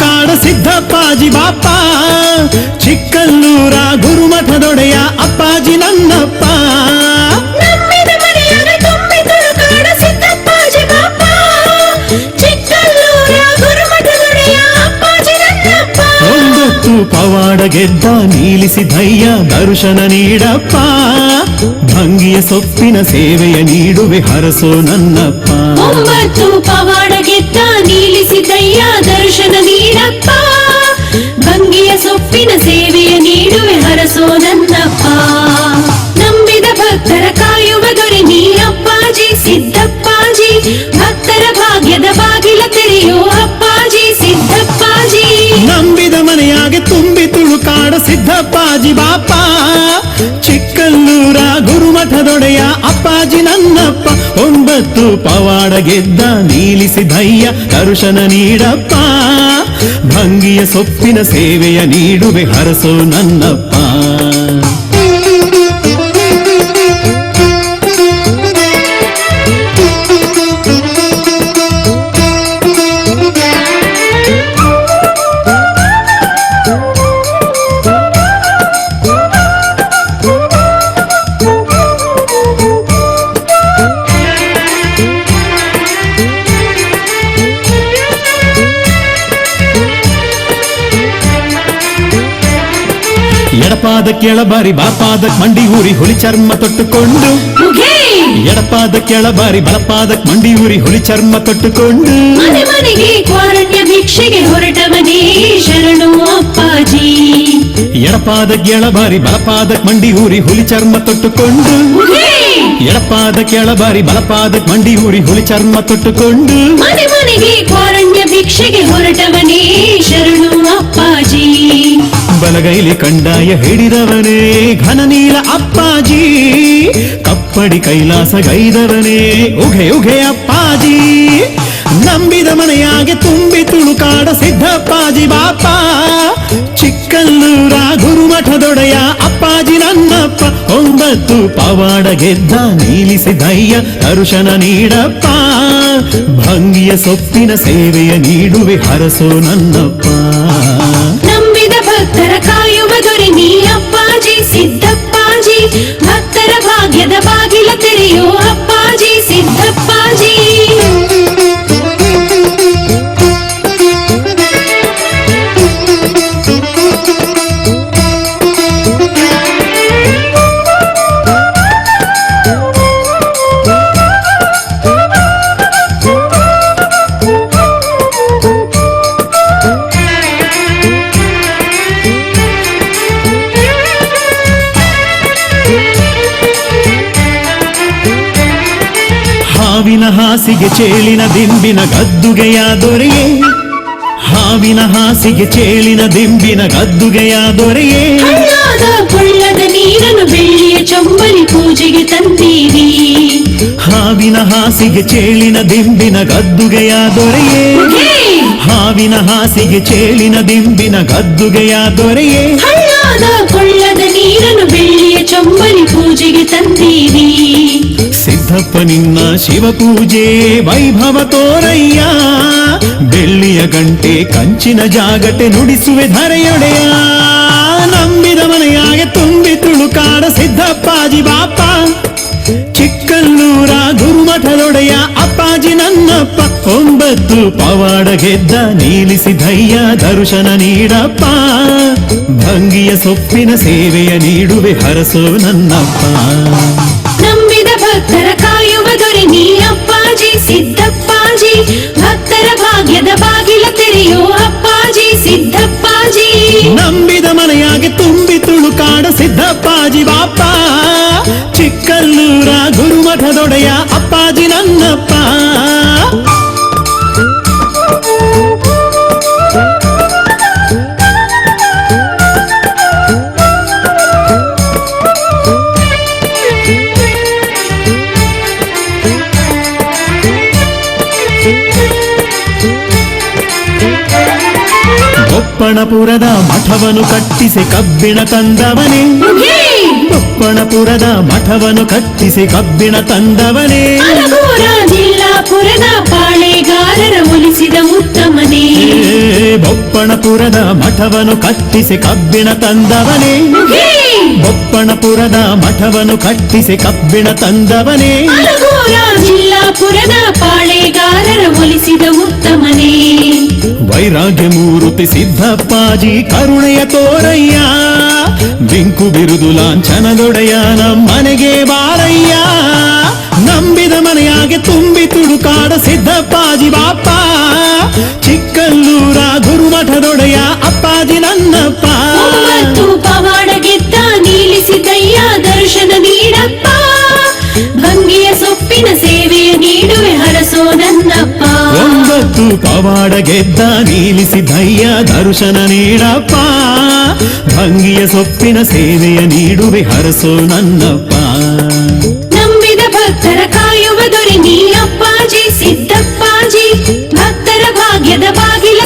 ಕಾಡ ಸಿದ್ದಪ್ಪಾಜಿ ಬಾಪ ಚಿಕ್ಕಲ್ಲೂರ ಗುರುಮಠದೊಡೆಯ ಅಪ್ಪಾಜಿ ನನ್ನಪ್ಪ. ಗೆದ್ದ ನೀಲಿಸಿ ಧೈರ್ಯ ದರ್ಶನ ನೀಡಪ್ಪ. ಭಂಗಿಯ ಸೊಪ್ಪಿನ ಸೇವೆಯ ನೀಡುವೆ ಹರಸೋ ನನ್ನಪ್ಪ. ಒಂಬತ್ತು ಪವಾಡ ಗೆದ್ದ ನೀಲಿಸಿದಯ್ಯ ದರ್ಶನ ನೀಡಪ್ಪ. ಭಂಗಿಯ ಸೊಪ್ಪಿನ ಸೇವೆಯ ನೀಡುವೆ ಹರಸೋ ತುಳುಕಾಡ ಸಿದ್ದಪ್ಪಾಜಿ ಬಾಪ ಚಿಕ್ಕಲ್ಲೂರ ಗುರುಮಠದೊಡೆಯ ಅಪ್ಪಾಜಿ ನನ್ನಪ್ಪ. ಒಂಬತ್ತು ಪವಾಡ ಗೆದ್ದ ನೀಲಿಸಿ ಭಯ್ಯ ದರ್ಶನ ನೀಡಪ್ಪ. ಭಂಗಿಯ ಸೊಪ್ಪಿನ ಸೇವೆಯ ನೀಡುವೆ ಹರಸೋ ನನ್ನಪ್ಪ. ಎಡಪಾದ ಕೆಳಬಾರಿ ಬಲಪಾದ ಮಂಡಿ ಊರಿ ಹುಲಿ ಚರ್ಮ ತೊಟ್ಟುಕೊಂಡು. ಎಡಪಾದ ಕೆಳಬಾರಿ ಬಲಪಾದ ಮಂಡಿ ಊರಿ ಹುಲಿ ಚರ್ಮ ತೊಟ್ಟುಕೊಂಡು. ಎಡಪಾದ ಕೆಳಬಾರಿ ಬಲಪಾದ ಮಂಡಿ ಊರಿ ಹುಲಿ ಚರ್ಮ ತೊಟ್ಟುಕೊಂಡು. ಎಡಪಾದ ಕೆಳಬಾರಿ ಬಲಪಾದ ಮಂಡಿ ಊರಿ ಹುಲಿ ಚರ್ಮ ತೊಟ್ಟುಕೊಂಡು. ಮನೆ ಮನೆಗೆ ಕ್ವಾರಣ್ಯ ಭಿಕ್ಷೆಗೆ ಹೊರಟವನೇ ಶರಣು ಅಪ್ಪಾಜಿ. ಬಲಗೈಲಿ ಕಂಡಾಯ ಹಿಡಿದವನೇ ಘನನೀಲ ಅಪ್ಪಾಜಿ. ಕಪ್ಪಡಿ ಕೈಲಾಸ ಗೈದವನೇ, ಉಘೆ ಉಘೆ ಅಪ್ಪಾಜಿ. ನಂಬಿದ ಮನೆಯಾಗೆ ತುಂಬಿ ತುಳುಕಾಡ ಸಿದ್ದಪ್ಪಾಜಿ ಬಾಪ. ಚಿಕ್ಕಲ್ಲೂರ ಗುರುಮಠದೊಡೆಯ ಅಪ್ಪಾಜಿ ನನ್ನಪ್ಪ ಒಂಬತ್ತು ಪವಾಡ ಗೆದ್ದ ನೀಲಿಸಿ ದಯ್ಯ ನೀಡಪ್ಪ. ಭಂಗಿಯ ಸೊಪ್ಪಿನ ಸೇವೆಯ ನೀಡುವೆ ಹರಸೋ ನನ್ನಪ್ಪ. ಹಾಸಿಗೆ ಚೇಳಿನ ದಿಂಬಿನ ಗದ್ದುಗೆಯ ದೊರೆಯೇ? ಹಾವಿನ ಹಾಸಿಗೆ ಚೇಳಿನ ದಿಂಬಿನ ಗದ್ದುಗೆಯ ದೊರೆಯೇ? ಕೊಳ್ಳದ ನೀರನ್ನು ಬೆಳ್ಳಿಯ ಚೊಂಬಲಿ ಪೂಜೆಗೆ ತಂದೀರಿ. ಹಾವಿನ ಹಾಸಿಗೆ ಚೇಳಿನ ದಿಂಬಿನ ಗದ್ದುಗೆಯ ದೊರೆಯೇ? ಹಾವಿನ ಹಾಸಿಗೆ ಚೇಳಿನ ದಿಂಬಿನ ಗದ್ದುಗೆಯ ದೊರೆಯೇ? ಕೊಳ್ಳದ ನೀರನ್ನು ಬೆಳ್ಳಿಯ ಚೊಂಬಲಿ ಪೂಜೆಗೆ ತಂದೀರಿ. ಸಿದ್ದಪ್ಪ ನಿನ್ನ ಶಿವಪೂಜೆ ವೈಭವ ತೋರಯ್ಯ. ಬೆಳ್ಳಿಯ ಗಂಟೆ ಕಂಚಿನ ಜಾಗಟೆ ನುಡಿಸುವೆ ಧರೆಯೊಡೆಯ. ನಂಬಿದ ಮನೆಯಾಗೆ ತುಂಬಿ ತುಳುಕಾಡ ಸಿದ್ದಪ್ಪಾಜಿ ಬಾಪ. ಚಿಕ್ಕಲ್ಲೂರ ಗುರುಮಠದೊಡೆಯ ಅಪ್ಪಾಜಿ ನನ್ನಪ್ಪ. ಒಂಬತ್ತು ಪವಾಡ ಗೆದ್ದ ನೀಲಿಸಿ ಧೈರ್ಯ ದರ್ಶನ ನೀಡಪ್ಪ. ಭಂಗಿಯ ಸೊಪ್ಪಿನ ಸೇವೆಯ ನೀಡುವೆ ಹರಸೋ ನನ್ನಪ್ಪ. ಕಾಯುವ ದೊರೆ ನೀ ಅಪ್ಪಾಜಿ, ಸಿದ್ದಪ್ಪಾಜಿ, ಭಕ್ತರ ಭಾಗ್ಯದ ಬಾಗಿಲ ತೆರೆಯೋ ಅಪ್ಪಾಜಿ, ಸಿದ್ದಪ್ಪಾಜಿ. ನಂಬಿದ ಮನೆಯಾಗೆ ತುಂಬಿ ತುಳುಕಾಡ ಸಿದ್ದಪ್ಪಾಜಿ ಬಾಪ ಚಿಕ್ಕಲ್ಲೂರ ಗುರುಮಠದೊಡೆಯ ಅಪ್ಪಾಜಿ ನನ್ನಪ್ಪ. ಬೊಪ್ಪಣಪುರದ ಮಠವನ್ನು ಕಟ್ಟಿಸಿ ಕಬ್ಬಿಣ ತಂದವನೇ. ಬಪ್ಪಣಪುರದ ಮಠವನ್ನು ಕಟ್ಟಿಸಿ ಕಬ್ಬಿಣ ತಂದವನೇ. ಜಿಲ್ಲಾಪುರದ ಪಾಳೆಗಾರರ ಒಲಿಸಿದ ಉತ್ತಮನೇ. ಬೊಪ್ಪಣಪುರದ ಮಠವನ್ನು ಕಟ್ಟಿಸಿ ಕಬ್ಬಿಣ ತಂದವನೇ. ಬೊಪ್ಪಣಪುರದ ಮಠವನ್ನು ಕಟ್ಟಿಸಿ ಕಬ್ಬಿಣ ತಂದವನೇ. ವೈರಾಗ್ಯ ಮೂರುತಿ ಸಿದ್ದಪ್ಪಾಜಿ ಕರುಣೆಯ ತೋರಯ್ಯ. ಬಿಂಕು ಬಿರುದು ಲಾಂಛನದೊಡೆಯ ನಮ್ಮನೆಗೆ ಬಾರಯ್ಯ. ನಂಬಿದ ಮನೆಯಾಗೆ ತುಂಬಿ ತುಡುಕಾಡ ಸಿದ್ದಪ್ಪಾಜಿ ಬಾಪ್ಪ. ಚಿಕ್ಕಲ್ಲೂರ ಗುರುಮಠದೊಡೆಯ ಅಪ್ಪಾಜಿ ನನ್ನಪ್ಪ. ನೀಲಿಸಿದಯ್ಯ ದರ್ಶನ ಪವಾಡ ಗೆದ್ದ ಭಯ್ಯ ದರ್ಶನ ನೀಡಪ್ಪ. ಭಂಗಿಯ ಸೊಪ್ಪಿನ ಸೇವೆಯ ನೀಡುವೆ ಹರಸೋ ನನ್ನಪ್ಪ. ನಂಬಿದ ಭಕ್ತರ ಕಾಯುವ ದೊರೆ ನೀ ಅಪ್ಪಾಜಿ, ಸಿದ್ದಪ್ಪಾಜಿ. ಭಕ್ತರ ಭಾಗ್ಯದ ಭಾಗ್ಯ